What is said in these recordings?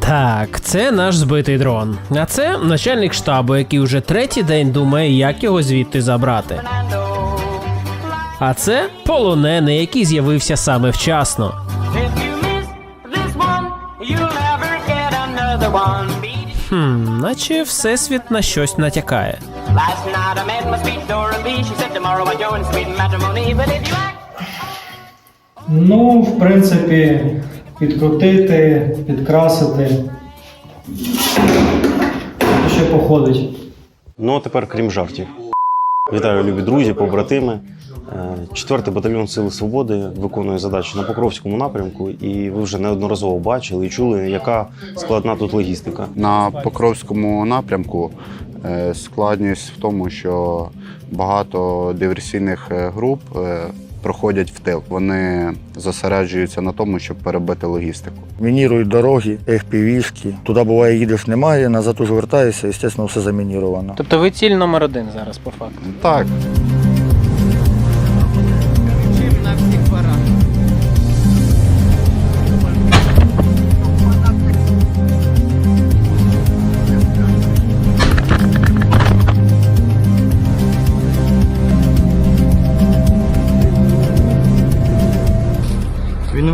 Так, це наш збитий дрон. А це начальник штабу, який уже третій день думає, як його звідти забрати. А це полонений, який з'явився саме вчасно. Хм, наче всесвіт на щось натякає. Ну, в принципі, підкрутити, підкрасити. Ще походить. Ну а тепер крім жартів. Вітаю, любі друзі, побратими. Е, Четвертий батальйон Сили Свободи виконує задачі на Покровському напрямку, і ви вже неодноразово бачили і чули, яка складна тут логістика. На Покровському напрямку складність в тому, що багато диверсійних е, груп е, проходять в тил. Вони зосереджуються на тому, щоб перебити логістику. Мінірують дороги, FPV-шки. Туди буває, їдеш немає, назад уже вертаєшся, звісно, все замініровано. Тобто ви ціль номер один зараз по факту. Так,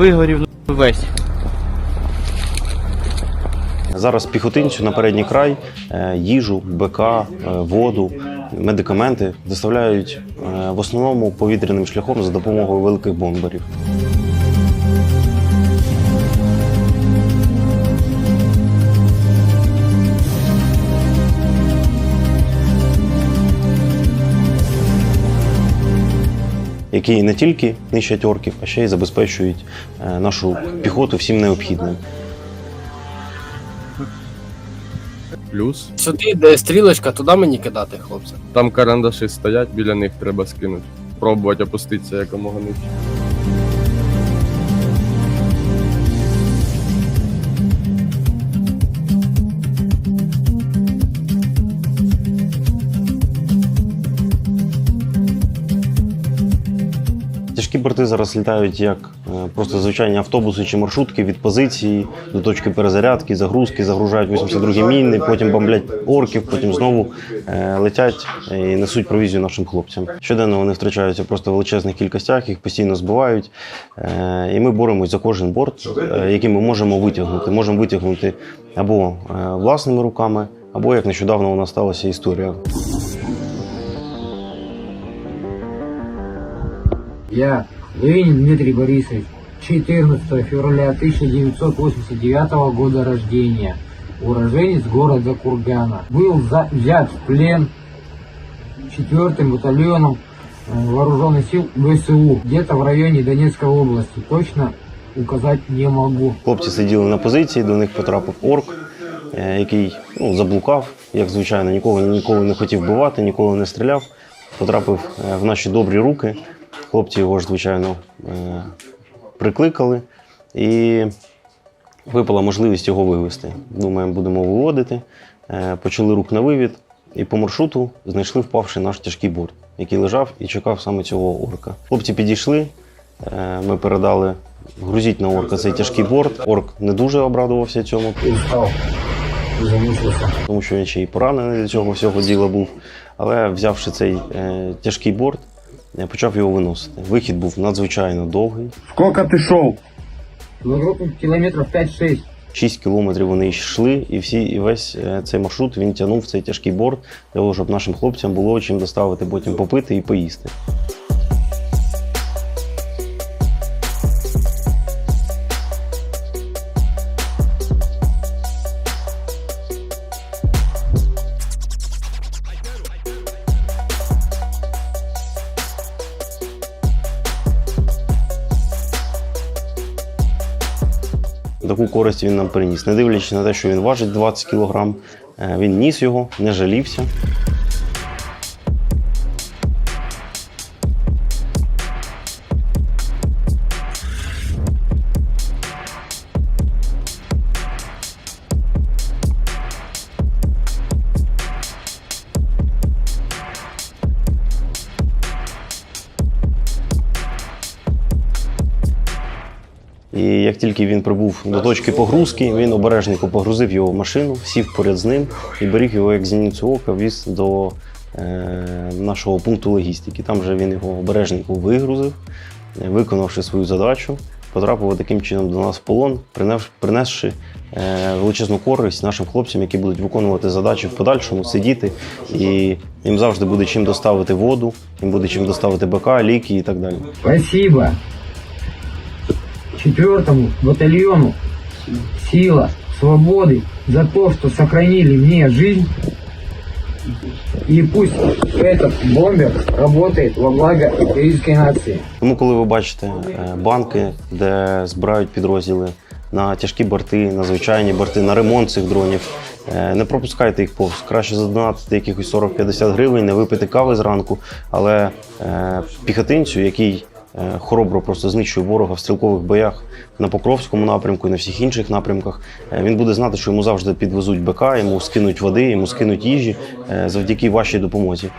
вигорів весь. Зараз піхотинцю на передній край е, їжу, БК, е, воду, медикаменти доставляють е, в основному повітряним шляхом за допомогою великих бомберів. Які не тільки нищать орків, а ще й забезпечують е, нашу піхоту всім необхідним. Плюс Сюди, де стрілочка, туди мені кидати, хлопці. там карандаші стоять, біля них треба скинути. Пробувати опуститися якомога нижче. Борти зараз літають як е, просто звичайні автобуси чи маршрутки від позиції до точки перезарядки, загрузки, загружають 82 міни, потім бомблять орків, потім знову е, летять і несуть провізію нашим хлопцям. Щоденно вони втрачаються просто в величезних кількостях, їх постійно збивають. Е, І ми боремось за кожен борт, який ми можемо витягнути. Можемо витягнути або власними руками, або як нещодавно у нас сталася історія. Я, Ленин Дмитрий Борисович, 14 февраля 1989 года рождения, уроженец города Кургана. Был за- взят в плен 4 батальоном э, вооруженных сил ВСУ, где-то в районе Донецкой области. Точно указать не могу. Хлопці сиділи на позиції, до них потрапив орк, е, який ну, заблукав, як звичайно, нікого ніколи не хотів вбивати, ніколи не стріляв. Потрапив е, в наші добрі руки. Хлопці його ж, звичайно, е, прикликали і випала можливість його вивезти. Думаємо, будемо виводити. Е, Почали рук на вивід, і по маршруту знайшли впавший наш тяжкий борт, який лежав і чекав саме цього орка. Хлопці підійшли, е, ми передали грузіть на орка цей тяжкий борт. Орк не дуже обрадувався цьому, тому що він ще й поранений до цього всього діла був. Але взявши цей е, тяжкий борт, я почав його виносити. Вихід був надзвичайно довгий. Скільки ти йшов? На группу километров 5-6. 6 кілометрів вони йшли, і всі, і весь е, цей маршрут він тягнув цей тяжкий борт для того, щоб нашим хлопцям було чим доставити потім попити і поїсти. Таку користь він нам приніс. Не дивлячись на те, що він важить 20 кг, він ніс його, не жалівся. І як тільки він прибув до точки погрузки, він обережненько погрузив його в машину, сів поряд з ним і беріг його як зіницю ока, віз до е, нашого пункту логістики. Там же він його обережненько вигрузив, е, виконавши свою задачу, потрапив таким чином до нас в полон, принес- принесши е, величезну користь нашим хлопцям, які будуть виконувати задачі в подальшому, сидіти, і їм завжди буде чим доставити воду, їм буде чим доставити БК, ліки і так далі. Спасибо четвертому батальону «Сила свободы» за то, что сохранили мне жизнь. И пусть этот бомбер работает во благо украинской нации. Тому, коли ви бачите е, банки, де збирають підрозділи на тяжкі борти, на звичайні борти, на ремонт цих дронів, е, не пропускайте їх повз. Краще задонатити якихось 40-50 гривень, не випити кави зранку, але е, піхотинцю, який хоробро просто знищує ворога в стрілкових боях на Покровському напрямку і на всіх інших напрямках, е, він буде знати, що йому завжди підвезуть БК, йому скинуть води, йому скинуть їжі е, завдяки вашій допомозі.